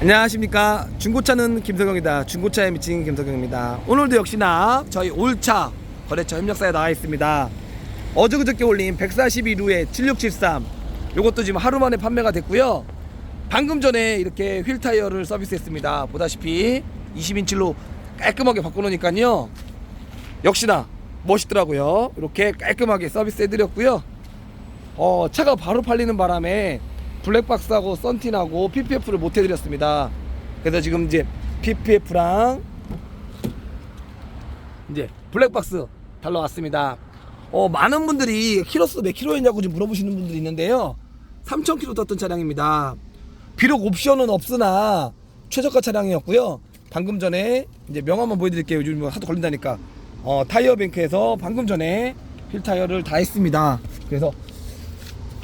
안녕하십니까. 중고차는 김석영이다. 중고차에 미친 김석영입니다. 오늘도 역시나 저희 올차 거래처 협력사에 나와 있습니다. 어제 그저께 올린 142루에 7673 요것도 지금 하루 만에 판매가 됐고요. 방금 전에 이렇게 휠 타이어를 서비스했습니다. 보다시피 20인치로 깔끔하게 바꿔놓으니까요. 역시나 멋있더라고요. 이렇게 깔끔하게 서비스 해드렸고요. 어, 차가 바로 팔리는 바람에 블랙박스하고 썬틴하고 PPF를 못 해드렸습니다. 그래서 지금 이제 PPF랑 이제 블랙박스 달러 왔습니다. 어, 많은 분들이 키로수 몇 킬로였냐고 좀 물어보시는 분들이 있는데요. 3,000킬로 떴던 차량입니다. 비록 옵션은 없으나 최저가 차량이었고요. 방금 전에 이제 명함만 보여드릴게요. 요즘 뭐 하도 걸린다니까. 어, 타이어 뱅크에서 방금 전에 휠 타이어를 다 했습니다. 그래서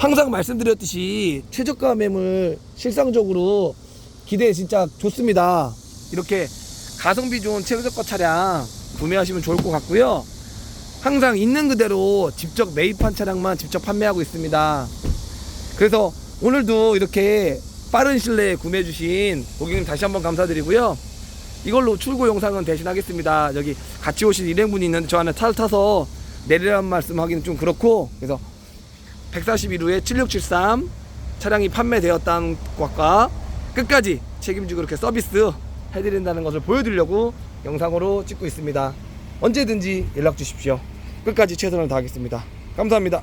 항상 말씀드렸듯이 최저가 매물 실상적으로 기대 진짜 좋습니다. 이렇게 가성비 좋은 최저가 차량 구매하시면 좋을 것 같고요. 항상 있는 그대로 직접 매입한 차량만 직접 판매하고 있습니다. 그래서 오늘도 이렇게 빠른 신뢰에 구매해 주신 고객님 다시 한번 감사드리고요. 이걸로 출고 영상은 대신하겠습니다. 여기 같이 오신 일행분이 있는데 저 안에 차를 타서 내리라는 말씀 하기는 좀 그렇고 그래서 141호에 7673 차량이 판매되었다는 것과 끝까지 책임지고 이렇게 서비스 해드린다는 것을 보여드리려고 영상으로 찍고 있습니다. 언제든지 연락 주십시오. 끝까지 최선을 다하겠습니다. 감사합니다.